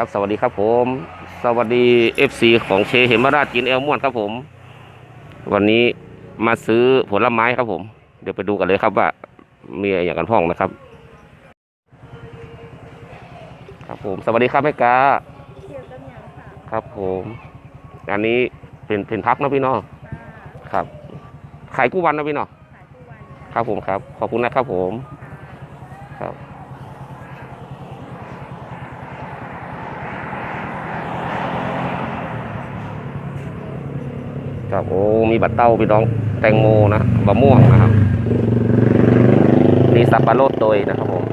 ครับ สวัสดีครับผม สวัสดีเอฟซีของเชเหมราชกินแอลม่วนครับผม วันนี้มาซื้อผลไม้ครับผม เดี๋ยวไปดูกันเลยครับว่า มีอะไรอย่างกันพ้องนะครับ ครับผม สวัสดีครับแม่กาครับผม อันนี้เป็นเป็นพักนะพี่น้องครับ ขายกู้วันนะพี่น้องครับผมครับ ขอบคุณนะครับผม ครับ ครับโอ้มีบัตรเต้าพี่น้องแตงโมนะบะม่วงนะครับมีสับปะรดโดยนะครับผม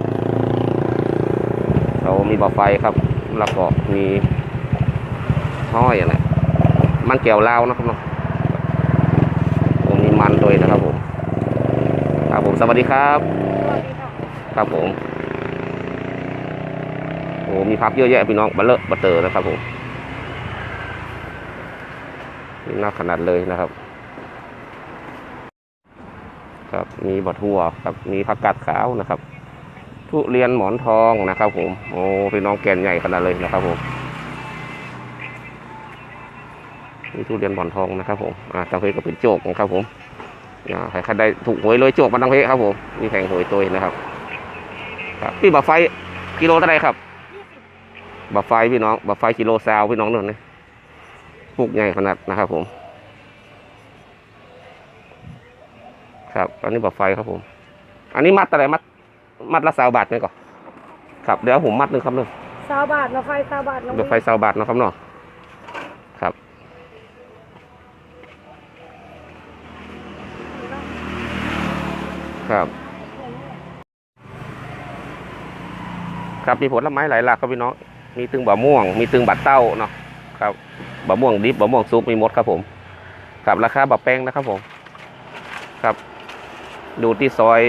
เรามีบะไฟครับแล้วก็มีห้อยอะไรมันแก้วลาวนะครับเนาะผมมีมันโดยนะครับผมครับผมสวัสดีครับครับผมโอ้มีพักเยอะแยะพี่น้องบัลเลอะบัตเตอร์นะครับผม นี่น่าขนาดเลยนะครับ ครับมีบะทั่วครับมีผักกาดขาวนะครับ ทุเรียนหมอนทองนะครับ ผมโอ้พี่น้องแก่นใหญ่ขนาดเลยนะครับผมนี่ทุเรียนหมอนทองนะครับ ผมอ่าตังเพก็เป็นโจกนะครับ ผมอ่าใครๆได้ถูกหวยเลยโจกมาตังเพครับผมมีแผงหวยตัวนะครับครับพี่บัฟไฟกิโลเท่าไหรครับบัฟไฟพี่น้องบัฟไฟกิโลซาวพี่น้องหนึ่งนะ ลูกใหญ่ขนาดนะครับผม ครับอันนี้บัฟไฟครับผม อันนี้มัดอะไรมัด มัดละสาวบาทไหมก่อนครับเดี๋ยวผมมัดหนึ่งครับหนึ่งซาวบาทเราไฟซาวบาทเราบัฟไฟสาวบาทเนาะครับเนาะครับ ครับ ครับมีผลไม้หลายหลากครับพี่น้องมีตึงบะม่วง มีตึงบัดเต้าเนาะ ครับบะม่วงดิบบะม่วงซุปมีหมดครับผมครับราคาบะแป้งนะครับผมครับ ดูที่ซอย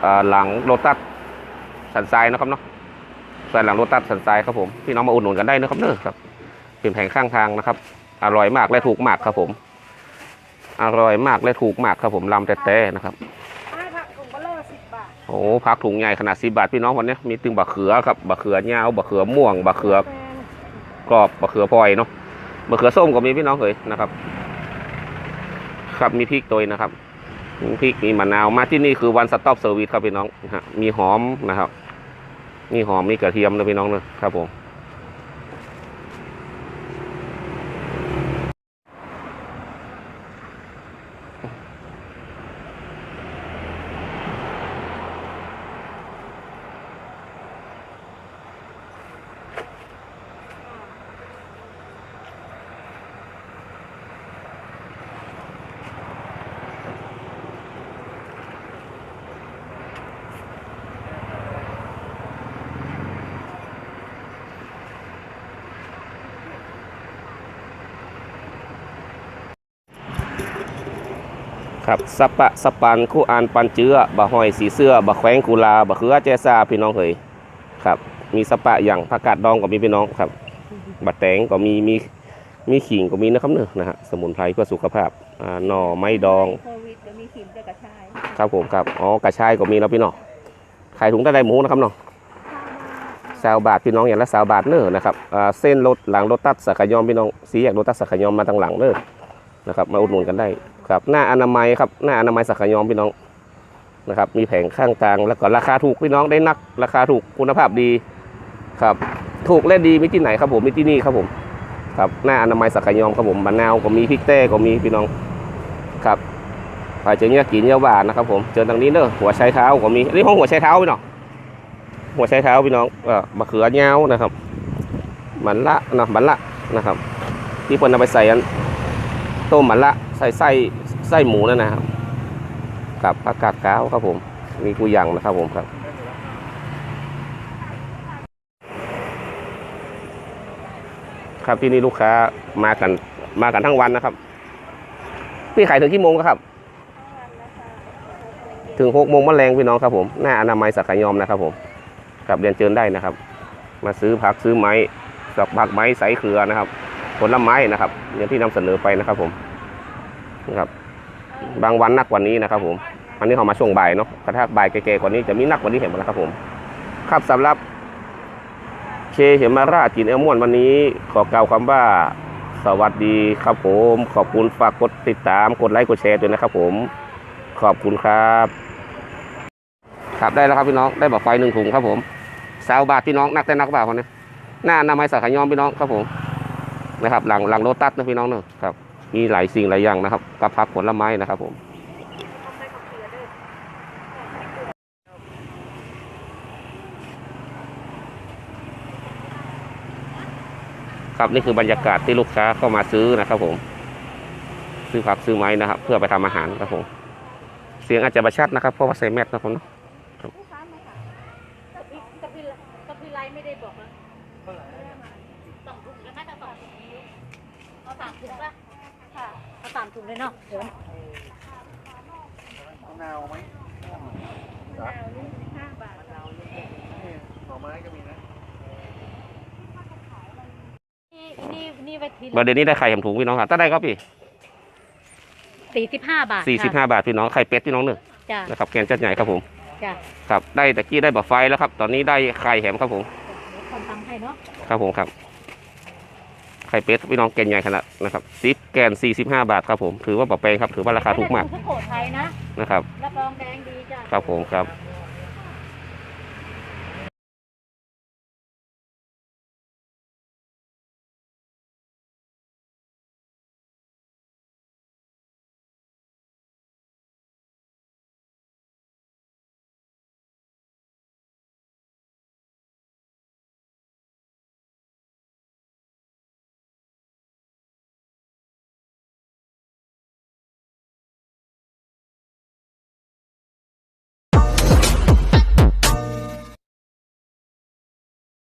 เอ่อหลังโลตัสสันทรายนะครับเนาะซอยหลังโลตัสสันทรายครับผมพี่น้องมาอุดหนุนกันได้นะครับเนอะครับเป็นแผงข้างทางนะครับ อร่อยมากและถูกมากครับผม อร่อยมากและถูกมากครับผมลำแต่แต่นะครับให้ผักถุงเบลเลอร์สิบบาทโอ้พักถุงใหญ่ขนาดสิบาทพี่น้องวันนี้มีตึงบะเขือครับบะเขือยาวบะเขือม่วงบะเขือแฟน กรอบมะเขือพลอยเนาะมะเขือส้มก็มีพี่น้องเลยนะครับ ครับมีพริกตัวนะครับมีพริกมีมะนาวมาที่นี่คือวันสต็อปเซอร์วิสครับพี่น้องนะฮะมีหอมนะครับ มีหอมมีกระเทียมนะพี่น้องเนะครับผม ครับสปะสปันคู่อานปันเจือบะหอยสีเสื้อบะแขวงกุลาบะเขือแจซาพี่น้องเคยครับ มีสปะอย่างผักกาดดองก็มีพี่น้องครับบะแตงก็มีมีมีขิงก็มีนะครับเนอะนะฮะสมุนไพรเพื่อสุขภาพอ่าหน่อไม้ดอง โควิดเดี๋ยวมีขิมกับกระชายครับผมครับอ๋อกระชายก็มีแล้วพี่น้องขายถุงตะไดหมูนะครับน้องสาวบาทพี่น้องอย่างละสาวบาทเนอะนะครับอ่าเส้นรถหลังรถตัดสักขยอมพี่น้องสีแยกรถตัดสักขยอมมาทางหลังเนอะนะครับมาอุดหนุนกันได้ ครับหน้าอนามัยครับหน้าอนามัยสักขยอมพี่น้องนะครับ มีแผงข้างกลางแล้วก็ราคาถูกพี่น้องได้นัก ราคาถูกคุณภาพดีครับ ถูกและดีมีที่ไหนครับผมมีที่นี่ครับผมครับหน้าอนามัยสักขยอมครับผมมะนาวก็มีพริกแต้ก็มีพี่น้องครับไปเจอเนี่ยกินเยาหวานนะครับผมเจอทางนี้เนอะหัวไชเท้าก็มีนนี้ห้องหัวไชเท้าพี่น้องหัวไชเท้าพี่น้องเออมะเขือยาวนะครับมันละนะมันละนะครับ ที่เพิ่นเอาไปใส่ต้มมันละ ใส่ไส้ไส้หมูนั่นนะครับ กับผักกาดขาวครับผม มีกุยยังนะครับผมครับครับที่นี่ลูกค้ามากันมากันทั้งวันนะครับ พี่ขายถึงกี่โมงครับ ถึงหกโมงมะแรงพี่น้องครับผมหน้าอนามัยสักขยอมนะครับผมครับเรียนเชิญได้นะครับ มาซื้อผักซื้อไม้สับผักไม้ใสเครือนะครับ ผลไม้นะครับ อย่างที่นำเสนอไปนะครับผม นะครับ บางวันหนักกว่านี้นะครับ ผม อันนี้เขามาช่วงบ่ายเนาะกระทาบ่ายแก่ๆกว่านี้จะมีหนักกว่านี้เห็นไหมครับ ผม ครับสำหรับเคเหมาราชกินเอลมอนวันนี้ ขอกล่าวคำว่า สวัสดีครับผม ขอบคุณฝากกดติดตามกดไลค์กดแชร์ด้วยนะครับ ผม ขอบคุณครับครับได้แล้วครับพี่น้องได้บอกไฟหนึ่งถุงครับผมสาวบาทพี่น้องนักแต่นักบ่าวคนนี้หน้าหน้าไม้สักขยอมพี่น้องครับผมนะครับ หลังหลังโลตัสนะพี่น้องเนอะครับ มีหลายสิ่งหลายอย่างนะครับกับพักผลไม้นะครับผมครับนี่คือบรรยากาศที่ลูกค้าเข้ามาซื้อนะครับผม ซื้อผักซื้อไม้นะครับ เพื่อไปทำอาหารครับผม เสียงอาจจะประชัดนะครับ เพราะว่าใส่แมสนะครับเนะลูกค้าไหมคะกับพี่กับพี่กับพี่ไลท์ไม่ได้บอกนะสองถุงแล้วน่าจะสองถุงเอาสามถุงป่ะ ค่ะเอาสามถุงเลยเนาะเดี๋ยวมะนาวไหมดาวนี่ห้าบาทหน่อไม้ก็มีนะนี่นี่นี่ไว้ทีประเด็นนี้ได้ไข่แหมถุงพี่น้องครับถ้าได้ก็พี่สี่สิบห้าบาทสี่สิบห้าบาทพี่น้องไข่เป็ดพี่น้องหนึ่งจ้ะนะครับแกนจัดใหญ่ครับผมจ้ะครับได้ตะกี้ได้แบบไฟแล้วครับ ตอนนี้ได้ไข่แหมครับผมเดี๋ยวคนทำให้เนาะครับผมครับไข่เป็ดพี่น้องแกนใหญ่ขนาดนะครับซิปแกนสี่สิบห้าบาทครับผมถือว่าปรับไปครับถือว่าราคาถูกมากสุโขทัยนะนะครับรับรองแดงดีจ้ะครับผมครับจ